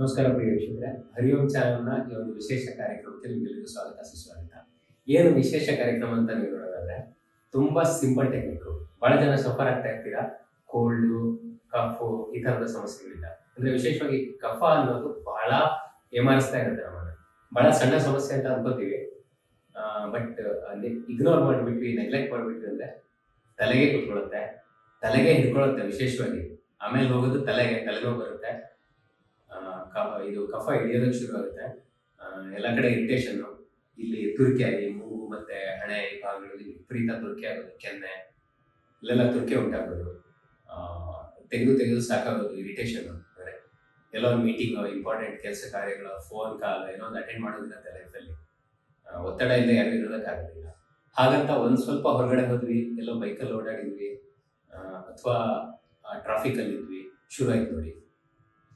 ನಮಸ್ಕಾರ ಪ್ರಿಯ ವೀಕ್ಷಕರೇ. ಹರಿಯೋಮ್ ಚಾನಲ್ನ ಈ ಒಂದು ವಿಶೇಷ ಕಾರ್ಯಕ್ರಮಕ್ಕೆ ನಿಮಗೆಲ್ಲರಿಗೂ ಸ್ವಾಗತ, ಸುಸ್ವಾಗತ. ಏನು ವಿಶೇಷ ಕಾರ್ಯಕ್ರಮ ಅಂತ ನೀವು ನೋಡೋದಾದ್ರೆ, ತುಂಬಾ ಸಿಂಪಲ್ ಟೆಕ್ನಿಕ್ ಬಹಳ ಜನ ಸಫರ್ ಆಗ್ತಾ ಇರ್ತೀರಾ? ಕೋಲ್ಡು ಕಫು ಈ ತರದ ಸಮಸ್ಯೆಗಳಿಂದ. ಅಂದ್ರೆ ವಿಶೇಷವಾಗಿ ಕಫ ಅನ್ನೋದು ಬಹಳ ಏಮಾರಿಸ್ತಾ ಇರುತ್ತೆ ನಮ್ಮನ್ನ. ಬಹಳ ಸಣ್ಣ ಸಮಸ್ಯೆ ಅಂತ ಅನ್ಕೋತೀವಿ. ಬಟ್ ಇಗ್ನೋರ್ ಮಾಡಿಬಿಟ್ವಿ ನೆಗ್ಲೆಕ್ಟ್ ಮಾಡಿಬಿಟ್ವಿ ಅಂದ್ರೆ ತಲೆಗೆ ಕುತ್ಕೊಳ್ಳುತ್ತೆ. ತಲೆಗೆ ಹಿಡ್ಕೊಳ್ಳುತ್ತೆ ವಿಶೇಷವಾಗಿ. ಆಮೇಲೆ ಹೋಗೋದು ತಲೆಗೆ, ತಲೆನೋವು ಬರುತ್ತೆ. ಇದು ಕಫ ಹಿಡಿಯೋದಕ್ಕೆ ಶುರು ಆಗುತ್ತೆ. ಎಲ್ಲ ಕಡೆ ಇರಿಟೇಷನ್ ಇಲ್ಲಿ ತುರ್ಕಿ ಆಗಿ ಮೂಗು ಮತ್ತೆ ಹಣೆ ಭಾಗಗಳಲ್ಲಿ ವಿಪರೀತ ತುರ್ಕೆ ಆಗೋದು, ಕೆನ್ನೆ, ಇಲ್ಲೆಲ್ಲ ತುರ್ಕೆ ಉಂಟಾಗೋದು ತೆಗೆದು ತೆಗೆದು ಸಾಕಾಗೋದು ಇರಿಟೇಷನ್ ಅಂದ್ರೆ ಎಲ್ಲೋ ಒಂದು ಮೀಟಿಂಗ್ ಇಂಪಾರ್ಟೆಂಟ್ ಕೆಲಸ ಕಾರ್ಯಗಳು ಫೋನ್ ಕಾಲ್ ಏನೋ ಒಂದು ಅಟೆಂಡ್ ಮಾಡೋದಿರುತ್ತೆ ಲೈಫಲ್ಲಿ ಒತ್ತಡ ಇಲ್ಲ ಯಾರು ಇರೋದಕ್ಕಾಗೋದಿಲ್ಲ ಹಾಗಂತ ಒಂದು ಸ್ವಲ್ಪ ಹೊರಗಡೆ ಹೋದ್ವಿ, ಎಲ್ಲೋ ಬೈಕಲ್ಲಿ ಓಡಾಡಿದ್ವಿ ಅಥವಾ ಟ್ರಾಫಿಕಲ್ಲಿ ಇದ್ವಿ ಶುರು ಆಯ್ತು ನೋಡಿ.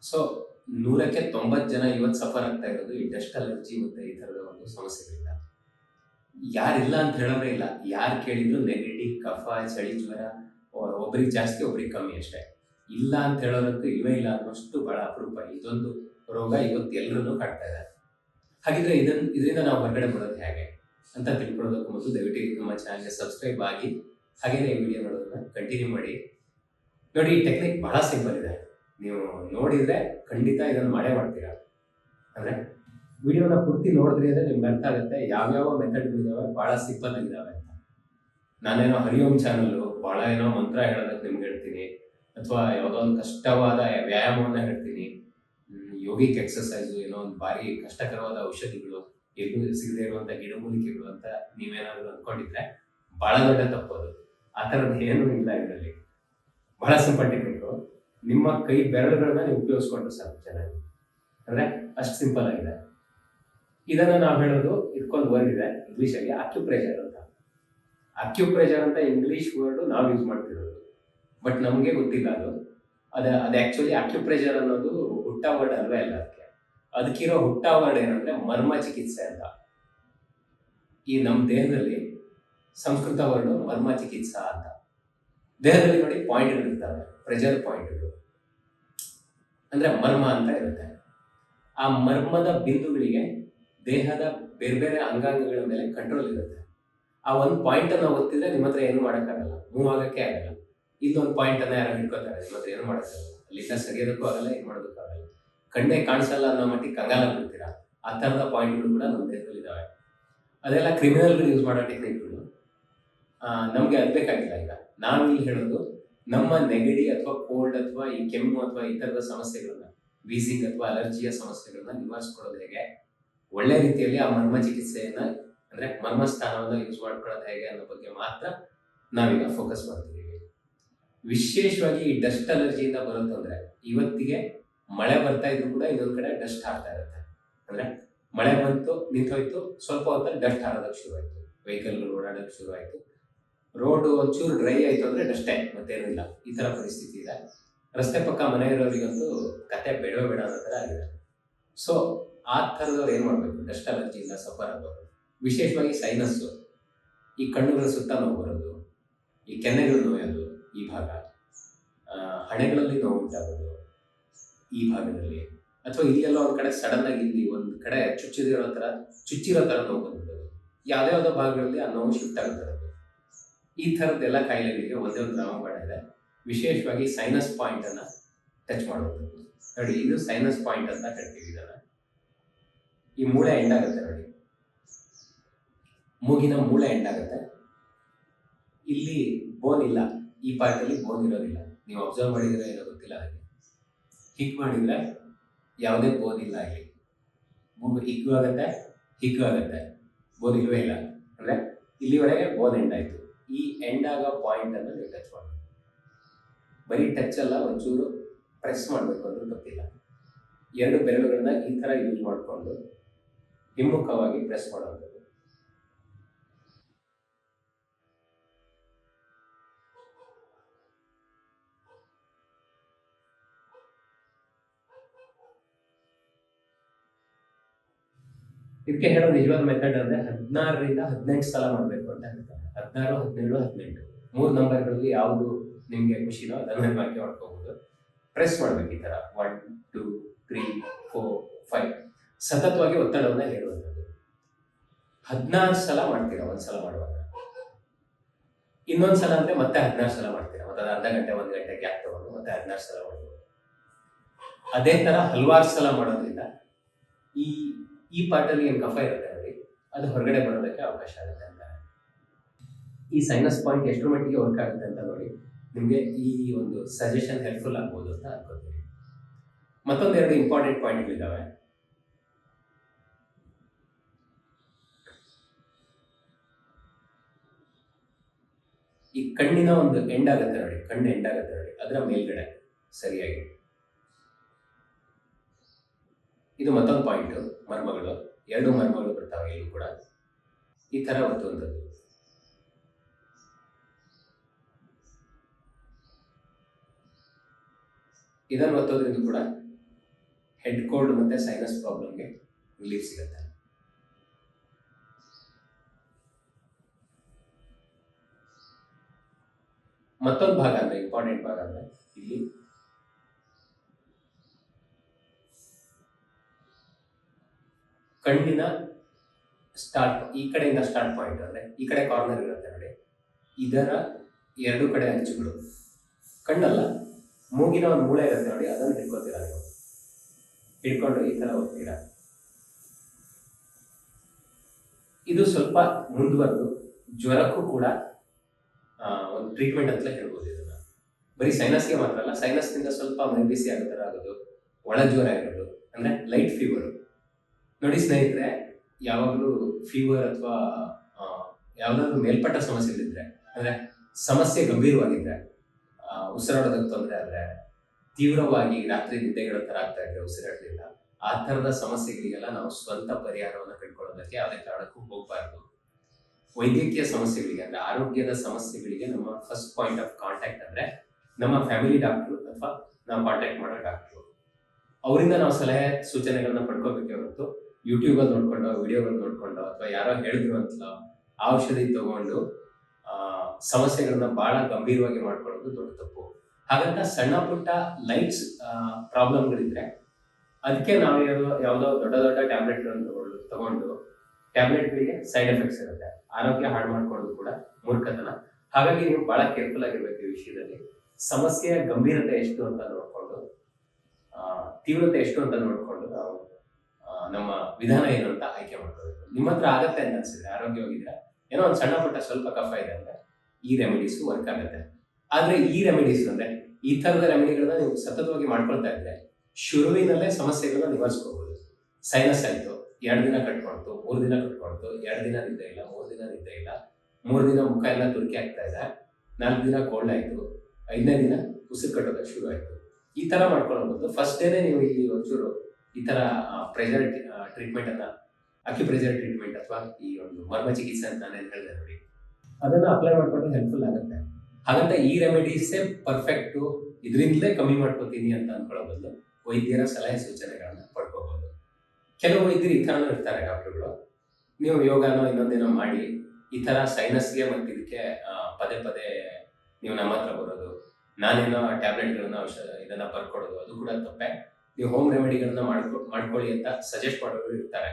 ಸೊ ನೂರಕ್ಕೆ ತೊಂಬತ್ತು ಜನ ಇವತ್ತು ಸಫರ್ ಆಗ್ತಾ ಇರೋದು ಈ ಡಸ್ಟ್ ಅಲರ್ಜಿ ಮತ್ತೆ ಈ ತರದ ಒಂದು ಸಮಸ್ಯೆಗಳಿಂದ. ಯಾರಿಲ್ಲ ಅಂತ ಹೇಳೋದೇ ಇಲ್ಲ. ಯಾರು ಕೇಳಿದ್ರು ನೆಗೆಟಿವ್ ಕಫ, ಚಳಿ ಜ್ವರ ಒಬ್ರಿಗೆ ಜಾಸ್ತಿ, ಒಬ್ರಿಗೆ ಕಮ್ಮಿ ಅಷ್ಟೇ. ಇಲ್ಲ ಅಂತ ಹೇಳೋದಕ್ಕೂ ಇಲ್ಲವೇ ಇಲ್ಲ ಅನ್ನೋಷ್ಟು ಬಹಳ ಅಪರೂಪ. ಇದೊಂದು ರೋಗ ಇವತ್ತು ಎಲ್ಲರನ್ನೂ ಕಾಡ್ತಾ ಇದೆ. ಹಾಗಿದ್ರೆ ಇದನ್ನ ಇದರಿಂದ ನಾವು ಹೊರಗಡೆ ಬರೋದು ಹೇಗೆ ಅಂತ ತಿಳ್ಕೊಳ್ಳೋದಕ್ಕೂ ಮೊದಲು ದಯವಿಟ್ಟು ನಮ್ಮ ಚಾನಲ್ಗೆ ಸಬ್ಸ್ಕ್ರೈಬ್ ಆಗಿ ಹಾಗೇನೆ ಈ ವಿಡಿಯೋ ನೋಡೋದನ್ನ ಕಂಟಿನ್ಯೂ ಮಾಡಿ. ನೋಡಿ, ಈ ಟೆಕ್ನಿಕ್ ಬಹಳ ಸಿಂಪಲ್ ಇದೆ. ನೀವು ನೋಡಿದರೆ ಖಂಡಿತ ಇದನ್ನು ಮಾಡೇ ಮಾಡ್ತೀರ? ಅಂದ್ರೆ ವಿಡಿಯೋನ ಪೂರ್ತಿ ನೋಡಿದ್ರಿ ಅಂದರೆ ನಿಮ್ಗೆ ಅರ್ಥ ಆಗುತ್ತೆ ಯಾವ್ಯಾವ ಮೆಥಡ್ಗಳಿದ್ದಾವೆ ಬಹಳ ಸಿಂಪಲ್ ಆಗಿದಾವೆ ಅಂತ. ನಾನೇನೋ ಹರಿಯೋಮ್ ಚಾನಲ್ ಬಹಳ ಏನೋ ಮಂತ್ರ ಹೇಳೋದಕ್ಕೆ ನಿಮ್ಗೆ ಹೇಳ್ತೀನಿ. ಅಥವಾ ಯಾವುದೋ ಒಂದು ಕಷ್ಟವಾದ ವ್ಯಾಯಾಮವನ್ನ ಹೇಳ್ತೀನಿ. ಯೋಗಿಕ್ ಎಕ್ಸಸೈಸು ಏನೋ ಒಂದು ಭಾರಿ ಕಷ್ಟಕರವಾದ ಔಷಧಿಗಳು, ಎಲ್ಲೂ ಸಿಗದೆ ಇರುವಂಥ ಗಿಡಮೂಲಿಕೆಗಳು ಅಂತ ನೀವೇನಾದ್ರೂ ಅಂದ್ಕೊಂಡಿದ್ರೆ ಬಹಳ ದೊಡ್ಡ ತಪ್ಪೋದು ಆ ಥರದ್ದು ಏನೂ ಇಲ್ಲ ಇದರಲ್ಲಿ. ಬಹಳ ಸಿಂಪಲ್ ಟೆಕ್ನಿಕ್ ನಿಮ್ಮ ಕೈ ಬೆರಳುಗಳನ್ನ ನೀವು ಉಪಯೋಗಿಸ್ಕೊಂಡ್ರೆ ಸಾಕು ಚೆನ್ನಾಗಿ ಅಂದ್ರೆ ಅಷ್ಟು ಸಿಂಪಲ್ ಆಗಿದೆ. ಇದನ್ನ ನಾವು ಹೇಳೋದು ಇದಕ್ಕೊಂದು ವರ್ಡ್ ಇದೆ ಇಂಗ್ಲಿಷ್ ಅಲ್ಲಿ ಅಕ್ಯುಪ್ರೆಷರ್ ಅಂತ. ಅಕ್ಯುಪ್ರೆಷರ್ ಅಂತ ಇಂಗ್ಲಿಷ್ ವರ್ಡ್ ನಾವು ಯೂಸ್ ಮಾಡ್ತಿರೋದು. ಬಟ್ ನಮಗೆ ಗೊತ್ತಿಲ್ಲ ಅದು. ಅದ, ಅದು ಆಕ್ಚುಲಿ ಅಕ್ಯುಪ್ರೆಷರ್ ಅನ್ನೋದು ಹುಟ್ಟ ವರ್ಡ್ ಅಲ್ವೇ ಅಲ್ಲ ಅದಕ್ಕೆ ಅದಕ್ಕಿರೋ ಹುಟ್ಟ ವರ್ಡ್ ಏನಂದ್ರೆ ಮರ್ಮ ಚಿಕಿತ್ಸೆ ಅಂತ. ಈ ನಮ್ಮ ದೇಹದಲ್ಲಿ ಸಂಸ್ಕೃತ ವರ್ಡ್ ಮರ್ಮ ಚಿಕಿತ್ಸಾ ಅಂತ. ದೇಹದಲ್ಲಿ ನೋಡಿ ಪಾಯಿಂಟ್ಗಳು ಇರ್ತವೆ ಪ್ರೆಷರ್ ಪಾಯಿಂಟ್ಗಳು ಅಂದ್ರೆ ಮರ್ಮ ಅಂತ ಇರುತ್ತೆ. ಆ ಮರ್ಮದ ಬಿಂದುಗಳಿಗೆ ದೇಹದ ಬೇರೆ ಬೇರೆ ಅಂಗಾಂಗಗಳ ಮೇಲೆ ಕಂಟ್ರೋಲ್ ಇರುತ್ತೆ. ಆ ಒಂದು ಪಾಯಿಂಟ್ ಅನ್ನ ಒತ್ತಿದ್ರೆ ನಿಮ್ಮ ಹತ್ರ ಏನು ಮಾಡೋಕ್ಕಾಗಲ್ಲ. ಮೂವ್ ಆಗಕ್ಕೆ ಆಗಲ್ಲ. ಇದೊಂದು ಪಾಯಿಂಟ್ ಅನ್ನ ಯಾರು ಹಿಡ್ಕೋತಾರೆ. ನಿಮ್ಮ ಹತ್ರ ಏನು ಮಾಡೋಕ್ಕಾಗಲ್ಲ. ಅಲ್ಲಿಂದ ಸರಿಯೋದಕ್ಕೂ ಆಗಲ್ಲ, ಏನು ಮಾಡೋದಕ್ಕೂ ಕಣ್ಣೇ ಕಾಣಿಸಲ್ಲ ಅನ್ನೋ ಮಟ್ಟಿಗೆ ಕಂಗಾಲ ಬಿಡ್ತೀರಾ? ಆ ಥರದ ಪಾಯಿಂಟ್ಗಳು ಕೂಡ ನಮ್ಮ ದೇಹದಲ್ಲಿ ಇದಾವೆ. ಅದೆಲ್ಲ ಕ್ರಿಮಿನಲ್ಗಳು ಯೂಸ್ ಮಾಡೋ ಟೆಕ್ನಿಕ್ಗಳು ನಮಗೆ ಅದು ಬೇಕಾಗಿಲ್ಲ ಈಗ. ನಾನು ಇಲ್ಲಿ ಹೇಳೋದು ನಮ್ಮ ನೆಗಡಿ ಅಥವಾ ಕೋಲ್ಡ್ ಅಥವಾ ಈ ಕೆಮ್ಮು ಅಥವಾ ಈ ಥರದ ಸಮಸ್ಯೆಗಳನ್ನ ವೀಸಿಂಗ್ ಅಥವಾ ಅಲರ್ಜಿಯ ಸಮಸ್ಯೆಗಳನ್ನ ನಿವಾರಿಸ್ಕೊಳ್ಳೋದು ಹೇಗೆ? ಒಳ್ಳೆ ರೀತಿಯಲ್ಲಿ ಆ ಮರ್ಮ ಚಿಕಿತ್ಸೆಯನ್ನ ಅಂದ್ರೆ ಮರ್ಮಸ್ಥಾನವನ್ನ ಯೂಸ್ ಮಾಡ್ಕೊಳ್ಳೋದು ಹೇಗೆ ಅನ್ನೋ ಬಗ್ಗೆ ಮಾತ್ರ ನಾವೀಗ ಫೋಕಸ್ ಮಾಡ್ತಿದ್ದೀವಿ ವಿಶೇಷವಾಗಿ ಈ ಡಸ್ಟ್ ಅಲರ್ಜಿಯಿಂದ ಬರುತ್ತಂದ್ರೆ ತೊಂದರೆ ಇವತ್ತಿಗೆ ಮಳೆ ಬರ್ತಾ ಇದ್ರು ಕೂಡ ಇನ್ನೊಂದ್ ಕಡೆ ಡಸ್ಟ್ ಆಗ್ತಾ ಇರುತ್ತೆ. ಅಂದ್ರೆ ಮಳೆ ಬಂತು, ನಿಂತೋಯ್ತು, ಸ್ವಲ್ಪ ಹೊತ್ತಲ್ಲಿ ಡಸ್ಟ್ ಹಾಡೋದಕ್ಕೆ ಶುರು ಆಯ್ತು ವೆಹಿಕಲ್ಗಳು ಓಡಾಡೋಕೆ ಶುರು ರೋಡ್ ಒಂಚೂರು ಡ್ರೈ ಆಯ್ತು ಅಂದ್ರೆ ಡಸ್ಟೇ ಮತ್ತೇನಿಲ್ಲ ಈ ತರ ಪರಿಸ್ಥಿತಿ ಇದೆ. ರಸ್ತೆ ಪಕ್ಕ ಮನೆ ಇರೋರಿಗಂತೂ ಕತೆ ಬೇಡವೇ ಬೇಡ ಅನ್ನೋ ಥರ ಆಗಿದೆ. ಸೊ ಆ ಥರದವ್ರು ಏನು ಮಾಡಬೇಕು? ಡಸ್ಟ್ ಅಲರ್ಜಿಯಿಂದ ಸಫರ್ ಆಗೋದು ವಿಶೇಷವಾಗಿ ಸೈನಸ್ಸು ಈ ಕಣ್ಣುಗಳ ಸುತ್ತ ನೋವು ಬರೋದು, ಈ ಕೆನ್ನೆಗಳು ನೋಯೋದು ಈ ಭಾಗ. ಹಣೆಗಳಲ್ಲಿ ನೋವು ಉಂಟಾಗೋದು ಈ ಭಾಗದಲ್ಲಿ. ಅಥವಾ ಎಲ್ಲ ಒಂದು ಕಡೆ ಸಡನ್ ಆಗಿ ಇಲ್ಲಿ ಒಂದು ಕಡೆ ಚುಚ್ಚಿದಿರೋ ಥರ ಚುಚ್ಚಿರೋ ಥರ ನೋವು ಬಂದ್ಬಿಡೋದು. ಯಾವ್ಯಾವ್ದೋ ಭಾಗಗಳಲ್ಲಿ ಆ ನೋವು ಶಿಫ್ಟ್ ಆಗ್ತಿರೋದು ಈ ಥರದ್ದೆಲ್ಲ ಕಾಯಿಲೆಗಳಿಗೆ ಒಂದೇ ಒಂದು ರಾಮಬಾಣ ಇದೆ. ವಿಶೇಷವಾಗಿ ಸೈನಸ್ ಪಾಯಿಂಟ್ ಅನ್ನ ಟಚ್ ಮಾಡೋದು ನೋಡಿ, ಇದು ಸೈನಸ್ ಪಾಯಿಂಟ್ ಅಂತ ಹೇಳ್ತೀವಿ ಇದನ್ನ ಈ ಮೂಳೆ ಎಂಡ್ ಆಗುತ್ತೆ ನೋಡಿ. ಮೂಗಿನ ಮೂಳೆ ಎಂಡ್ ಆಗುತ್ತೆ. ಇಲ್ಲಿ ಬೋನ್ ಇಲ್ಲ. ಈ ಪಾರ್ಟ್ ಅಲ್ಲಿ ಬೋನ್ ಇರೋದಿಲ್ಲ. ನೀವು ಅಬ್ಸರ್ವ್ ಮಾಡಿದ್ರೆ ಏನೋ ಗೊತ್ತಿಲ್ಲ ಹಾಗೆ. ಹಿಕ್ ಮಾಡಿದ್ರೆ ಯಾವುದೇ ಬೋನ್ ಇಲ್ಲ ಇಲ್ಲಿ. ಮೂಗು ಹಿಗ್ಗು ಆಗುತ್ತೆ ಹಿಗ್ಗು ಆಗುತ್ತೆ. ಬೋನ್ ಇಲ್ವೇ ಇಲ್ಲ. ಅಂದ್ರೆ ಇಲ್ಲಿವರೆಗೆ ಬೋನ್ ಎಂಡ್ ಆಯ್ತು. ಈ ಎಂಡ್ ಆಗೋ ಪಾಯಿಂಟ್ ಅನ್ನು ನೀವು ಟಚ್ ಮಾಡಬೇಕು. ಬರೀ ಟಚ್ ಅಲ್ಲ, ಒಂಚೂರು ಪ್ರೆಸ್ ಮಾಡಬೇಕು ಅಂದ್ರೆ ಗೊತ್ತಿಲ್ಲ. ಎರಡು ಬೆರಳುಗಳನ್ನ ಈ ತರ ಯೂಸ್ ಮಾಡಿಕೊಂಡು ಹಿಮ್ಮುಖವಾಗಿ ಪ್ರೆಸ್ ಮಾಡುವಂಥದ್ದು ಇದಕ್ಕೆ ಹೇಳೋ ನಿಜವಾದ ಮೆಥಡ್ ಅಂದ್ರೆ ಹದಿನಾರರಿಂದ ಹದಿನೆಂಟು ಸಲ ಮಾಡಬೇಕು ಅಂತ ಹೇಳ್ತಾರೆ. ಹದಿನಾರು ಹದಿನೇಳು ಹದಿನೆಂಟು. ಮೂರು ನಂಬರ್ಗಳಲ್ಲಿ ಯಾವುದು ನಿಮಗೆ ಖುಷಿನೋ ಅದನ್ನ ಆಯ್ಕೆ ಮಾಡ್ಕೋಬಹುದು ಪ್ರೆಸ್ ಮಾಡ್ಬೇಕು ಈ ತರ. One two three four five ಸತತವಾಗಿ ಒತ್ತಡವನ್ನ ಹೇಳುವಂಥದ್ದು. ಹದಿನಾರು ಸಲ ಮಾಡ್ತೀರಾ ಒಂದ್ಸಲ ಮಾಡುವಾಗ? ಇನ್ನೊಂದು ಸಲ ಅಂದ್ರೆ ಮತ್ತೆ ಹದಿನಾರು ಸಲ ಮಾಡ್ತೀರಾ? ಮತ್ತೆ ಅರ್ಧ ಗಂಟೆ ಒಂದು ಗಂಟೆ ಗ್ಯಾಪ್ ತಗೊಂಡು ಮತ್ತೆ ಹದಿನಾರು ಸಲ ಮಾಡ್ಬೋದು ಅದೇ ತರ ಹಲವಾರು ಸಲ ಮಾಡೋದ್ರಿಂದ ಈ ಈ ಪಾರ್ಟಲ್ಲಿ ಏನು ಕಫ ಇರುತ್ತೆ ನೋಡಿ, ಅದು ಹೊರಗಡೆ ಬರೋದಕ್ಕೆ ಅವಕಾಶ ಆಗುತ್ತೆ ಅಂತ. ಈ ಸೈನಸ್ ಪಾಯಿಂಟ್ ಎಷ್ಟು ಮಟ್ಟಿಗೆ ವರ್ಕ್ ಆಗುತ್ತೆ ಅಂತ ನೋಡಿ, ನಿಮಗೆ ಈ ಒಂದು ಸಜೆಷನ್ ಹೆಲ್ಪ್ಫುಲ್ ಆಗ್ಬೋದು ಅಂತ ಅನ್ಕೋತೀನಿ. ಮತ್ತೊಂದು ಎರಡು ಇಂಪಾರ್ಟೆಂಟ್ ಪಾಯಿಂಟ್ಗಳಿದ್ದಾವೆ ಈ ಕಣ್ಣಿನ ಒಂದು ಎಂಡ್ ಆಗುತ್ತೆ ನೋಡಿ, ಕಣ್ಣು ಎಂಡ್ ಆಗುತ್ತೆ ನೋಡಿ, ಅದರ ಮೇಲ್ಗಡೆ ಸರಿಯಾಗಿ. ಇದು ಮತ್ತೊಂದು ಪಾಯಿಂಟ್ ಮರ್ಮಗಳು. ಎರಡು ಮರ್ಮಗಳು ಬರ್ತಾವೆ ಇಲ್ಲೂ ಕೂಡ. ಈ ತರ ಒಂದೊಂದು ಇದನ್ನು ಒತ್ತೋದ್ರಿಂದ ಕೂಡ ಹೆಡ್ ಕೋಲ್ಡ್ ಮತ್ತೆ ಸೈನಸ್ ಪ್ರಾಬ್ಲಮ್ಗೆ ರಿಲೀಫ್ ಸಿಗುತ್ತೆ. ಮತ್ತೊಂದು ಭಾಗ ಅಂದ್ರೆ ಇಂಪಾರ್ಟೆಂಟ್ ಭಾಗ ಅಂದ್ರೆ, ಇಲ್ಲಿ ಕಣ್ಣಿನ ಸ್ಟಾರ್ಟ್ ಈ ಕಡೆಯಿಂದ ಸ್ಟಾರ್ಟ್ ಪಾಯಿಂಟ್ ಅಂದ್ರೆ ಈ ಕಡೆ ಕಾರ್ನರ್ ಇರುತ್ತೆ ನೋಡಿ. ಇದರ ಎರಡು ಕಡೆ ಅಂಚುಗಳು. ಕಣ್ಣಲ್ಲ, ಮೂಗಿನ ಒಂದು ಮೂಳೆ ಇರುತ್ತೆ ನೋಡಿ, ಅದನ್ನು ಹಿಡ್ಕೊತೀರಾ ನೀವು? ಹಿಡ್ಕೊಂಡು ಈ ಥರ ಹೋಗ್ತೀರಾ? ಇದು ಸ್ವಲ್ಪ ಮುಂದುವರೆದು. ಜ್ವರಕ್ಕೂ ಕೂಡ ಒಂದು ಟ್ರೀಟ್ಮೆಂಟ್ ಅಂತಲೇ ಹೇಳ್ಬೋದು ಇದನ್ನ. ಬರೀ ಸೈನಸ್ಗೆ ಮಾತ್ರ ಅಲ್ಲ ಸೈನಸ್ನಿಂದ ಸ್ವಲ್ಪ ಮೈ ಬಿಸಿ ಆಗೋ ಥರ ಆಗೋದು. ಒಳ ಜ್ವರ ಇರೋದು ಅಂದ್ರೆ ಲೈಟ್ ಫೀವರ್ ನೋಡಿ ಸ್ನೇಹಿತರೆ, ಯಾವಾಗಲೂ ಫೀವರ್ ಅಥವಾ ಯಾವ್ದಾದ್ರು ಮೇಲ್ಪಟ್ಟ ಸಮಸ್ಯೆಗಳಿದ್ರೆ ಅಂದ್ರೆ ಸಮಸ್ಯೆ ಗಂಭೀರವಾಗಿದ್ರೆ ಉಸಿರಾಡೋದಕ್ಕೆ ತೊಂದರೆ ಆದ್ರೆ, ತೀವ್ರವಾಗಿ ರಾತ್ರಿ ನಿದ್ದೆಗಳ ತರ ಆಗ್ತಾ ಇದ್ರೆ ಉಸಿರಾಡಲಿಲ್ಲ, ಆ ತರದ ಸಮಸ್ಯೆಗಳಿಗೆಲ್ಲ ನಾವು ಸ್ವಂತ ಪರಿಹಾರವನ್ನು ಕಂಡುಕೊಳ್ಳೋದಕ್ಕೆ ಯಾವುದೇ ಕಾರಣಕ್ಕೂ ಹೋಗಬಾರ್ದು. ವೈದ್ಯಕೀಯ ಸಮಸ್ಯೆಗಳಿಗೆ ಅಂದ್ರೆ ಆರೋಗ್ಯದ ಸಮಸ್ಯೆಗಳಿಗೆ ನಮ್ಮ ಫಸ್ಟ್ ಪಾಯಿಂಟ್ ಆಫ್ ಕಾಂಟ್ಯಾಕ್ಟ್ ಅಂದ್ರೆ ನಮ್ಮ ಫ್ಯಾಮಿಲಿ ಡಾಕ್ಟರ್ ಅಥವಾ ನಾವು ಕಾಂಟ್ಯಾಕ್ಟ್ ಮಾಡೋ ಡಾಕ್ಟರ್ ಅವರಿಂದ ನಾವು ಸಲಹೆ ಸೂಚನೆಗಳನ್ನ ಪಡ್ಕೋಬೇಕೇ ಹೊರತು ಯೂಟ್ಯೂಬ್ ಅಲ್ಲಿ ನೋಡ್ಕೊಂಡು ವಿಡಿಯೋಗಳು ನೋಡ್ಕೊಂಡು ಅಥವಾ ಯಾರೋ ಹೇಳಿದ್ರು ಅಂತ ಆ ಔಷಧಿ ತಗೊಂಡು ಆ, ಸಮಸ್ಯೆಗಳನ್ನ ಬಹಳ ಗಂಭೀರವಾಗಿ ಮಾಡ್ಕೊಳ್ಳೋದು ದೊಡ್ಡ ತಪ್ಪು. ಹಾಗಂತ ಸಣ್ಣ ಪುಟ್ಟ ಲೈಟ್ಸ್ ಪ್ರಾಬ್ಲಮ್ಗಳಿದ್ರೆ ಅದಕ್ಕೆ ನಾವು ಯಾವ್ದೋ ಯಾವುದೋ ದೊಡ್ಡ ದೊಡ್ಡ ಟ್ಯಾಬ್ಲೆಟ್ಗಳನ್ನು ತಗೊಂಡು ತಗೊಂಡು ಟ್ಯಾಬ್ಲೆಟ್ಗಳಿಗೆ ಸೈಡ್ ಎಫೆಕ್ಟ್ಸ್ ಇರುತ್ತೆ. ಆರೋಗ್ಯ ಹಾಳು ಮಾಡ್ಕೊಳ್ಳೋದು ಕೂಡ ಮೂರ್ಖತನ. ಹಾಗಾಗಿ ನೀವು ಬಹಳ ಕೇರ್ಫುಲ್ ಆಗಿರ್ಬೇಕು ಈ ವಿಷಯದಲ್ಲಿ. ಸಮಸ್ಯೆಯ ಗಂಭೀರತೆ ಎಷ್ಟು ಅಂತ ನೋಡ್ಕೊಂಡು ತೀವ್ರತೆ ಎಷ್ಟು ಅಂತ ನೋಡ್ಕೊಂಡು ನಾವು ನಮ್ಮ ವಿಧಾನ ಏನು ಅಂತ ಆಯ್ಕೆ ಮಾಡ್ಕೋಬೇಕು ನಿಮ್ಮ ಹತ್ರ ಆಗತ್ತೆ ಅಂತ ಅನ್ಸಿದ್ರೆ ಆರೋಗ್ಯವಾಗಿದ್ರೆ ಏನೋ ಒಂದು ಸಣ್ಣ ಪುಟ್ಟ ಸ್ವಲ್ಪ ಕಫ ಇದೆ ಅಂದ್ರೆ ಈ ರೆಮಿಡೀಸ್ ವರ್ಕ್ ಆಗುತ್ತೆ. ಆದ್ರೆ ಈ ರೆಮಿಡೀಸ್ ಅಂದ್ರೆ ಈ ತರದ ರೆಮಿಡಿಗಳನ್ನ ನೀವು ಸತತವಾಗಿ ಮಾಡ್ಕೊಳ್ತಾ ಇದ್ರೆ ಶುರುವಿನಲ್ಲೇ ಸಮಸ್ಯೆಗಳನ್ನ ನಿವಾರಿಸ್ಕೋಬಹುದು ಸೈನಸ್ ಆಯ್ತು, ಎರಡು ದಿನ ಕಟ್ಕೊಳ್ತು ಮೂರು ದಿನ ಕಟ್ಕೊಳ್ತು ಎರಡು ದಿನ ನಿದ್ದೆ ಇಲ್ಲ, ಮೂರು ದಿನ ನಿದ್ದೆ ಇಲ್ಲ, ಮೂರು ದಿನ ಮುಖ ಎಲ್ಲ ತುರ್ಕಿ ಆಗ್ತಾ ಇದೆ, ನಾಲ್ಕು ದಿನ ಕೋಲ್ಡ್ ಆಯ್ತು, ಐದನೇ ದಿನ ಉಸಿರು ಕಟ್ಟೋದಕ್ಕೆ ಶುರು ಆಯ್ತು ಈ ತರ ಮಾಡ್ಕೊಳ್ಬಹುದು ಫಸ್ಟ್ ಡೇನೆ ನೀವು ಇಲ್ಲಿ ಒಂಚೂರು ಈ ತರ ಪ್ರೆಷರ್ ಟ್ರೀಟ್ಮೆಂಟ್ ಅನ್ನ ಅಕ್ಯುಪ್ರೆಷರ್ ಟ್ರೀಟ್ಮೆಂಟ್ ಅಥವಾ ಈ ಒಂದು ಮರ್ಮ ಚಿಕಿತ್ಸೆ ಅಂತ ನಾನು ಹೇಳಿದೆ ನೋಡಿ. ಅದನ್ನ ಅಪ್ಲೈ ಮಾಡ್ಕೊಂಡ್ರೆ ಹೆಲ್ಪ್ಫುಲ್ ಆಗುತ್ತೆ. ಹಾಗಂತ ಈ ರೆಮಿಡೀಸೇ ಪರ್ಫೆಕ್ಟು ಇದರಿಂದಲೇ ಕಮ್ಮಿ ಮಾಡ್ಕೋತೀನಿ ಅಂತ ಅನ್ಕೊಳ್ಳೋ ಬದಲು ವೈದ್ಯರ ಸಲಹೆ ಸೂಚನೆಗಳನ್ನ ಪಡ್ಕೋಬಹುದು ಕೆಲವು ವೈದ್ಯರು ಈ ಥರನೂ ಇರ್ತಾರೆ ಡಾಕ್ಟರ್ಗಳು. ನೀವು ಯೋಗನೋ ಇನ್ನೊಂದೇನೋ ಮಾಡಿ ಈ ಥರ ಸೈನಸ್ಗೆ ಮತ್ತು ಇದಕ್ಕೆ ಪದೇ ಪದೇ ನೀವು ನಮ್ಮ ಹತ್ರ ಬರೋದು ನಾನೇನೋ ಟ್ಯಾಬ್ಲೆಟ್ಗಳನ್ನ ಔಷಧ ಇದನ್ನ ಬರ್ಕೊಡೋದು ಅದು ಕೂಡ ತಪ್ಪೆ. ನೀವು ಹೋಮ್ ರೆಮಿಡಿಗಳನ್ನ ಮಾಡ್ಕೊ, ಮಾಡ್ಕೊಳ್ಳಿ ಅಂತ ಸಜೆಸ್ಟ್ ಮಾಡೋರು ಇರ್ತಾರೆ.